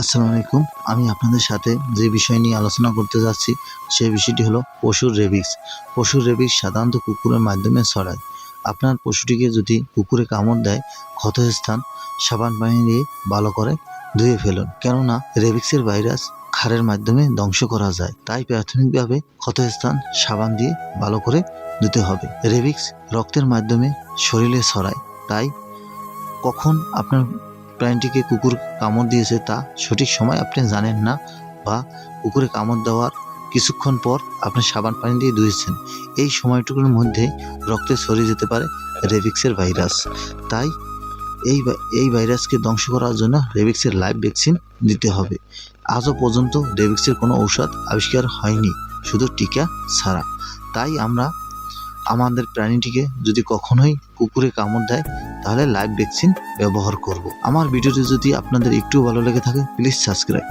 আসসালামু আলাইকুম। আমি আপনাদের সাথে যে বিষয় নিয়ে আলোচনা করতে যাচ্ছি, সেই বিষয়টি হলো পশুর রেবিক্স। পশুর রেবিক্স সাধারণত কুকুরের মাধ্যমে ছড়ায়। আপনার পশুটিকে যদি কুকুরে কামড় দেয়, ক্ষতস্থান, সাবান পানি দিয়ে ভালো করে ধুয়ে ফেলুন। কেননা রেবিক্সের ভাইরাস খারের মাধ্যমে ধ্বংস করা যায়। তাই প্রাথমিকভাবে ক্ষতস্থান, সাবান দিয়ে ভালো করে ধুতে হবে। রেবিক্স রক্তের মাধ্যমে শরীরে ছড়ায়। তাই কখন আপনার প্রাণীটিকে কুকুর কামড় দিয়েছে তা সঠিক সময় আপনি জানেন না বা কুকুরে কামড় দেওয়ার কিছুক্ষণ পর আপনি সাবান পানি দিয়ে ধুয়েছেন। এই সময়টুকুর মধ্যে রক্তে ছড়িয়ে যেতে পারে রেভিক্সের ভাইরাস। তাই এই এই ভাইরাসকে ধ্বংস করার জন্য রেভিক্সের লাইভ ভ্যাকসিন দিতে হবে। আজও পর্যন্ত রেভিক্সের কোনো ঔষধ আবিষ্কার হয়নি, শুধু টিকা ছাড়া। তাই আমরা আমাদের প্রাণীটিকে যদি কখনোই কুকুরে কামড় দেয়, তাহলে লাইভ ভ্যাকসিন ব্যবহার করব। আমার ভিডিওটি যদি আপনাদের একটু ভালো লেগে থাকে প্লিজ সাবস্ক্রাইব